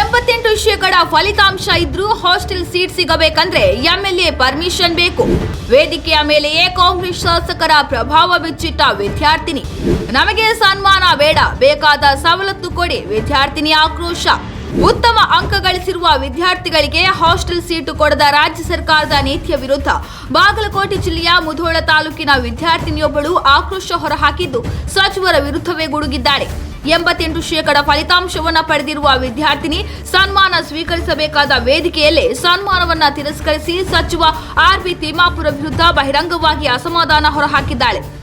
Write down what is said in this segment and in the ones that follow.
ಎಂಬತ್ತೆಂಟು ಶೇಕಡ ಫಲಿತಾಂಶ ಇದ್ರೂ ಹಾಸ್ಟೆಲ್ ಸೀಟ್ ಸಿಗಬೇಕಂದ್ರೆ ಎಂಎಲ್ಎ ಪರ್ಮಿಷನ್ ಬೇಕು. ವೇದಿಕೆಯ ಮೇಲೆಯೇ ಕಾಂಗ್ರೆಸ್ ಶಾಸಕರ ಪ್ರಭಾವ ಬಿಚ್ಚಿಟ್ಟ ವಿದ್ಯಾರ್ಥಿನಿ. ನಮಗೆ ಸನ್ಮಾನ ಬೇಡ, ಬೇಕಾದ ಸವಲತ್ತು ಕೊಡಿ, ವಿದ್ಯಾರ್ಥಿನಿ ಆಕ್ರೋಶ. ಉತ್ತಮ ಅಂಕ ಗಳಿಸಿರುವ ವಿದ್ಯಾರ್ಥಿಗಳಿಗೆ ಹಾಸ್ಟೆಲ್ ಸೀಟು ಕೊಡದ ರಾಜ್ಯ ಸರ್ಕಾರದ ನೀತಿಯ ವಿರುದ್ಧ ಬಾಗಲಕೋಟೆ ಜಿಲ್ಲೆಯ ಮುಧೋಳ ತಾಲೂಕಿನ ವಿದ್ಯಾರ್ಥಿನಿಯೊಬ್ಬಳು ಆಕ್ರೋಶ ಹೊರಹಾಕಿದ್ದು, ಸಚಿವರ ವಿರುದ್ಧವೇ ಗುಡುಗಿದ್ದಾಳೆ ಎಂಬತ್ತೆಂಟು ಶೇಕಡ ಫಲಿತಾಂಶವನ್ನ ಪಡೆದಿರುವ ವಿದ್ಯಾರ್ಥಿನಿ ಸನ್ಮಾನ ಸ್ವೀಕರಿಸಬೇಕಾದ ವೇದಿಕೆಯಲ್ಲೇ ಸನ್ಮಾನವನ್ನ ತಿರಸ್ಕರಿಸಿ ಸಚಿವ ಆರ್ ಬಿ ತಿಮ್ಮಾಪುರ ವಿರುದ್ಧ ಬಹಿರಂಗವಾಗಿ ಅಸಮಾಧಾನ ಹೊರಹಾಕಿದ್ದಾಳೆ.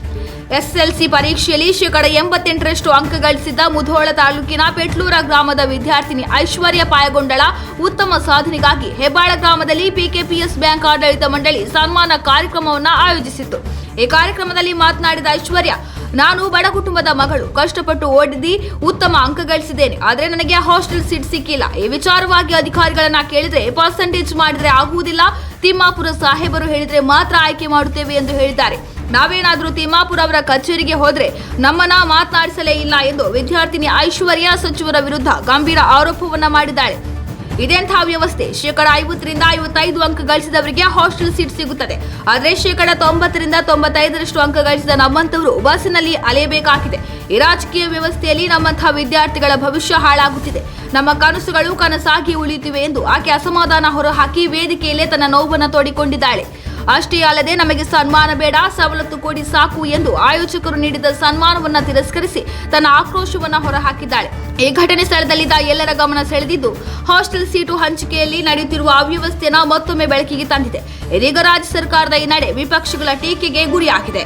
ಎಸ್ಎಲ್ಸಿ ಪರೀಕ್ಷೆಯಲ್ಲಿ ಶೇಕಡ ಎಂಬತ್ತೆಂಟರಷ್ಟು ಅಂಕ ಗಳಿಸಿದ್ದ ಮುಧೋಳ ತಾಲೂಕಿನ ಪೆಟ್ಲೂರ ಗ್ರಾಮದ ವಿದ್ಯಾರ್ಥಿನಿ ಐಶ್ವರ್ಯ ಪಾಯಗೊಂಡಳ ಉತ್ತಮ ಸಾಧನೆಗಾಗಿ ಹೆಬ್ಬಾಳ ಗ್ರಾಮದಲ್ಲಿ ಪಿಕೆಪಿಎಸ್ ಬ್ಯಾಂಕ್ ಆಡಳಿತ ಮಂಡಳಿ ಸನ್ಮಾನ ಕಾರ್ಯಕ್ರಮವನ್ನು ಆಯೋಜಿಸಿತ್ತು. ಈ ಕಾರ್ಯಕ್ರಮದಲ್ಲಿ ಮಾತನಾಡಿದ ಐಶ್ವರ್ಯ, ನಾನು ಬಡ ಕುಟುಂಬದ ಮಗಳು. ಕಷ್ಟಪಟ್ಟು ಓಡಿದಿ ಉತ್ತಮ ಅಂಕ ಗಳಿಸಿದ್ದೇನೆ. ಆದರೆ ನನಗೆ ಹಾಸ್ಟೆಲ್ ಸೀಟ್ ಸಿಕ್ಕಿಲ್ಲ. ಈ ವಿಚಾರವಾಗಿ ಅಧಿಕಾರಿಗಳನ್ನ ಕೇಳಿದ್ರೆ ಪರ್ಸೆಂಟೇಜ್ ಮಾಡಿದ್ರೆ ಆಗುವುದಿಲ್ಲ. ತಿಮ್ಮಾಪುರ ಸಾಹೇಬರು ಹೇಳಿದ್ರೆ ಮಾತ್ರ ಆಯ್ಕೆ ಮಾಡುತ್ತೇವೆ ಎಂದು ಹೇಳಿದ್ದಾರೆ. ನಾವೇನಾದ್ರೂ ತಿಮ್ಮಾಪುರ ಅವರ ಕಚೇರಿಗೆ ಹೋದ್ರೆ ನಮ್ಮನ್ನ ಮಾತನಾಡಿಸಲೇ ಇಲ್ಲ ಎಂದು ವಿದ್ಯಾರ್ಥಿನಿ ಐಶ್ವರ್ಯ ಸಚಿವರ ವಿರುದ್ಧ ಗಂಭೀರ ಆರೋಪವನ್ನ ಮಾಡಿದ್ದಾರೆ. ಇದೆಂಥ ವ್ಯವಸ್ಥೆ? ಶೇಕಡ ಐವತ್ತರಿಂದ ಐವತ್ತೈದು ಅಂಕ ಗಳಿಸಿದವರಿಗೆ ಹಾಸ್ಟೆಲ್ ಸೀಟ್ ಸಿಗುತ್ತದೆ. ಆದರೆ ಶೇಕಡ ತೊಂಬತ್ತರಿಂದ ತೊಂಬತ್ತೈದರಷ್ಟು ಅಂಕ ಗಳಿಸಿದ ನಮ್ಮಂತವರು ಬಸ್ನಲ್ಲಿ ಅಲೆಯಬೇಕಾಗಿದೆ. ಈ ರಾಜಕೀಯ ವ್ಯವಸ್ಥೆಯಲ್ಲಿ ನಮ್ಮಂತಹ ವಿದ್ಯಾರ್ಥಿಗಳ ಭವಿಷ್ಯ ಹಾಳಾಗುತ್ತಿದೆ. ನಮ್ಮ ಕನಸುಗಳು ಕನಸಾಗಿ ಉಳಿಯುತ್ತಿವೆ ಎಂದು ಆಕೆ ಅಸಮಾಧಾನ ಹೊರಹಾಕಿ ವೇದಿಕೆಯಲ್ಲೇ ತನ್ನ ನೋವನ್ನು ತೋಡಿಕೊಂಡಿದ್ದಾಳೆ. ಅಷ್ಟೇ ಅಲ್ಲದೆ ನಮಗೆ ಸನ್ಮಾನ ಬೇಡ, ಸವಲತ್ತು ಕೊಡಿ ಸಾಕು ಎಂದು ಆಯೋಜಕರು ನೀಡಿದ ಸನ್ಮಾನವನ್ನ ತಿರಸ್ಕರಿಸಿ ತನ್ನ ಆಕ್ರೋಶವನ್ನ ಹೊರಹಾಕಿದ್ದಾಳೆ. ಈ ಘಟನೆ ಸ್ಥಳದಲ್ಲಿದ್ದ ಎಲ್ಲರ ಗಮನ ಸೆಳೆದಿದ್ದು, ಹಾಸ್ಟೆಲ್ ಸೀಟು ಹಂಚಿಕೆಯಲ್ಲಿ ನಡೆಯುತ್ತಿರುವ ಅವ್ಯವಸ್ಥೆಯನ್ನ ಮತ್ತೊಮ್ಮೆ ಬೆಳಕಿಗೆ ತಂದಿದೆ. ಇದೀಗ ರಾಜ್ಯ ಸರ್ಕಾರದ ಈ ನಡೆ ವಿಪಕ್ಷಗಳ ಟೀಕೆಗೆ ಗುರಿಯಾಗಿದೆ.